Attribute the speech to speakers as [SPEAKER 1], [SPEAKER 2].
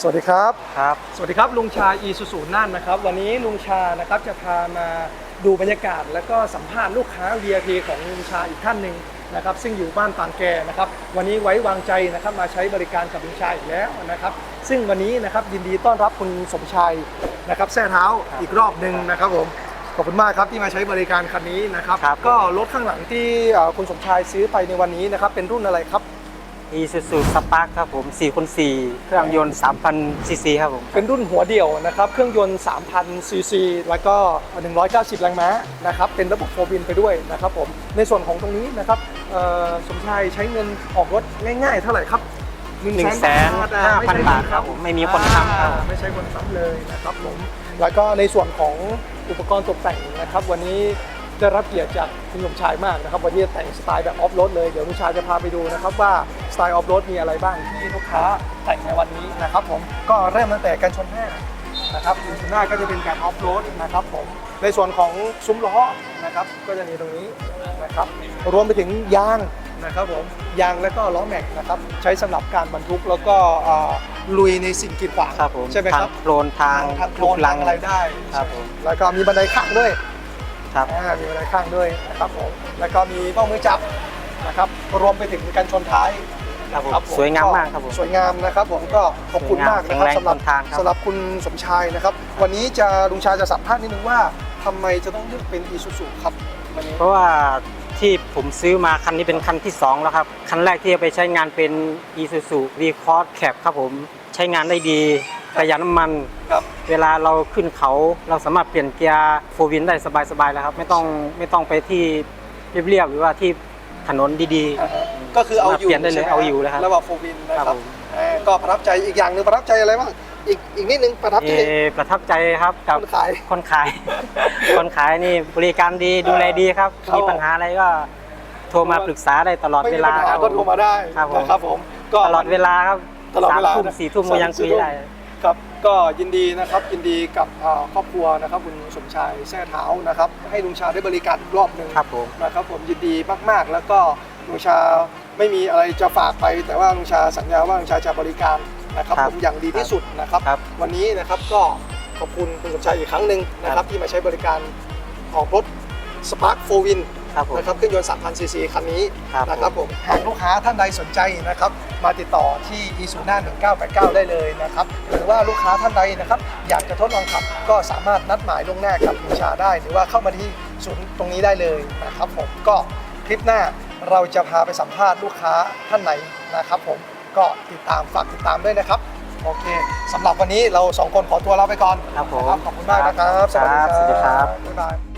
[SPEAKER 1] สวัสดีครับ
[SPEAKER 2] ครับ
[SPEAKER 1] สวัสดีครับลุงชาอีสุสูน่านนะครับ วันนี้ลุงชานะครับจะพามาดูบรรยากาศ และก็สัมภาษณ์ลูกค้า VIP ของลุงชาอีกท่านหนึ่งนะครับ ซึ่งอยู่บ้านปางแกนะครับ วันนี้ไว้วางใจนะครับมาใช้บริการกับลุงชาอีกแล้วนะครับ ซึ่งวันนี้นะครับยินดีต้อนรับคุณสมชายนะครับแท่เท้าอีกรอบหนึ่งนะครับผมขอบคุณมากครับที่มาใช้บริการคันนี้นะครับ
[SPEAKER 2] ครับ
[SPEAKER 1] ก็รถข้างหลังที่เอ่อคุณสมชายซื้อไปในวันนี้นะครับเป็นรุ่นอะไรครับ
[SPEAKER 2] อีซูซูสปาร์คครับผม4คูณ4เครื่องยนต์ 3,000 ซีซีครับผม
[SPEAKER 1] เป็นรุ่นหัวเดี่ยวนะครับ เครื่องยนต์ 3,000 ซีซี แล้วก็ 190 แรงม้านะครับ เป็นระบบโฟร์วินไปด้วยนะครับผม ในส่วนของตรงนี้นะครับเอ่อสมชายใช้เงินออกรถง่ายๆ เท่าไหร่ครับ
[SPEAKER 2] 1 5 0 0 0บาทครับผมไม่มีคนทำครับ
[SPEAKER 1] อ่าไม่ใช่คนทำเลยนะครับผมแล้วก็ในส่วนของอุปกรณ์ตกแต่งนะครับ วันนี้ ได้รับเกียรติจากคุณสมชายมากนะครับ วันนี้แต่งสไตล์แบบออฟโรดเลย เดี๋ยวลุงชายจะพาไปดูนะครับว่าสไตล์ออฟโรดมีอะไรบ้างที่ลูกค้าแต่งในวันนี้นะครับผมก็เริ่มตั้งแต่กันชนหน้านะครับซุ้มหน้าก็จะเป็นการออฟโรดนะครับผมในส่วนของซุ้มล้อนะครับก็จะมีตรงนี้นะครับรวมไปถึงยางนะครับผมยางและก็ล้อแม็กนะครับใช้สำหรับการบรรทุกแล้วก็อ่าลุยในสิ่งกีดขวาง
[SPEAKER 2] ครับผม
[SPEAKER 1] ใช่ไหมครับ
[SPEAKER 2] ทางโคลนทาง
[SPEAKER 1] ทางโคล
[SPEAKER 2] ลู
[SPEAKER 1] น
[SPEAKER 2] กลั
[SPEAKER 1] ทางอะไรได้
[SPEAKER 2] ครับผม
[SPEAKER 1] แล้วก็มีบันไดข้างด้วย
[SPEAKER 2] ครับ
[SPEAKER 1] อ่ามีบันไดข้างด้วยนะครับผมแล้วก็มีเป้ามือจับนะครับรวมไปถึงกันชนท้าย
[SPEAKER 2] ครับผม
[SPEAKER 1] ครับผม
[SPEAKER 2] สวยงามมากครับผม
[SPEAKER 1] สวยงามนะครับผมก็ขอบคุณมากนะครับ
[SPEAKER 2] สวยงาม
[SPEAKER 1] สำหรับ
[SPEAKER 2] แข็งแรงทนทานครับ
[SPEAKER 1] สำหรับคุณสมชายนะครับ วันนี้จะลุงชายจะสัมภาษณ์นิดนึงว่าทำไมจะต้องเลือกเป็นอีซูซูครับวันนี้
[SPEAKER 2] เพราะว่าที่ผมซื้อมาคันนี้เป็นคันที่ 2 แล้วครับ คันแรกที่เอาไปใช้งานเป็น Isuzu v c o r s Cap ครับผม ใช้งานได้ดีประหยัดน้ำมัน
[SPEAKER 1] ครับ
[SPEAKER 2] เวลาเราขึ้นเขาเราสามารถเปลี่ยนเกียร์โฟวินได้สบายๆแล้วครับ ไม่ต้องไม่ต้องไปที่เรียบๆหรือว่าที่ถนนดีๆ
[SPEAKER 1] ก็คือเอาอยู่
[SPEAKER 2] เปลี่ยนได้เลย
[SPEAKER 1] ใช่หม
[SPEAKER 2] เอาอยู่เลยครับ
[SPEAKER 1] ระบบโฟวินนะค
[SPEAKER 2] ครั
[SPEAKER 1] รับบ
[SPEAKER 2] ผม
[SPEAKER 1] เอ่อก็ประทับใจอีกอย่างหนึ่งประทับใจอะไรบ้างอีกอีกนิดนึงประทับใจ
[SPEAKER 2] เอ่อประทับใจครับกับ
[SPEAKER 1] คนขาย
[SPEAKER 2] คนขาย คนขายนี่บริการดีดูแลดีครับ
[SPEAKER 1] ครับ
[SPEAKER 2] มีปัญหาอะไรก็โทรมาปรึกษาได้ตลอด
[SPEAKER 1] ไม่
[SPEAKER 2] เว
[SPEAKER 1] มี
[SPEAKER 2] ลา
[SPEAKER 1] ปัญหา
[SPEAKER 2] ครับ
[SPEAKER 1] ก็โทรมาได้
[SPEAKER 2] ครับผม
[SPEAKER 1] นะครับผมก็
[SPEAKER 2] ตลอดเวลาครับ
[SPEAKER 1] ตลอด
[SPEAKER 2] สา
[SPEAKER 1] เว
[SPEAKER 2] ม
[SPEAKER 1] ลา
[SPEAKER 2] ทุ่ม
[SPEAKER 1] นะ
[SPEAKER 2] สี่ทุ่มก็ยังคุยได้
[SPEAKER 1] ครับก็ยินดีนะครับยินดีกับเอ่อครอบครัวนะครับคุณสมชายแท่เท้านะครับ ให้ลุงชาได้บริการอีกรอบหนึ่ง
[SPEAKER 2] ครับผม
[SPEAKER 1] นะครับผมยินดีมากๆ แล้วก็ลุงชาไม่มีอะไรจะฝากไป แต่ว่าลุงชาสัญญาว่าลุงชาจะบริการนะครับ
[SPEAKER 2] ครับ
[SPEAKER 1] ผมอย่างดีที่สุดนะครับ
[SPEAKER 2] ครับ
[SPEAKER 1] วันนี้นะครับก็ขอบคุณคุณสมชายอีกครั้งหนึ่งนะค
[SPEAKER 2] ครั
[SPEAKER 1] รับบที่มาใช้บริการออกรถ Spark 4 Win
[SPEAKER 2] ค รับผม
[SPEAKER 1] นะครับเครื่องยนต์ 3,000 ซีซีคันนี้
[SPEAKER 2] ครับ
[SPEAKER 1] นะครับผมหากลูกค้าท่านใดสนใจนะครับมาติดต่อที่อีซูน่า1989 ได้เลยนะครับหรือว่าลูกค้าท่านใดนะครับอยากจะทดลองขับ ก็สามารถนัดหมายล่วงหน้ากับลุงชาได้ หรือว่าเข้ามาที่ศูนย์ตรงนี้ได้เลยนะครับผมก็คลิปหน้าเราจะพาไปสัมภาษณ์ลูกค้าท่านไหนนะครับผมก็ติดตามฝากติดตามด้วยนะครับโอเคสำหรับวันนี้เราสองคนขอตัวลาไปก่อน
[SPEAKER 2] ครับผม
[SPEAKER 1] นะขอบคุณมากนะครับ
[SPEAKER 2] ครับ สวัสดีครับ
[SPEAKER 1] บ๊ายบาย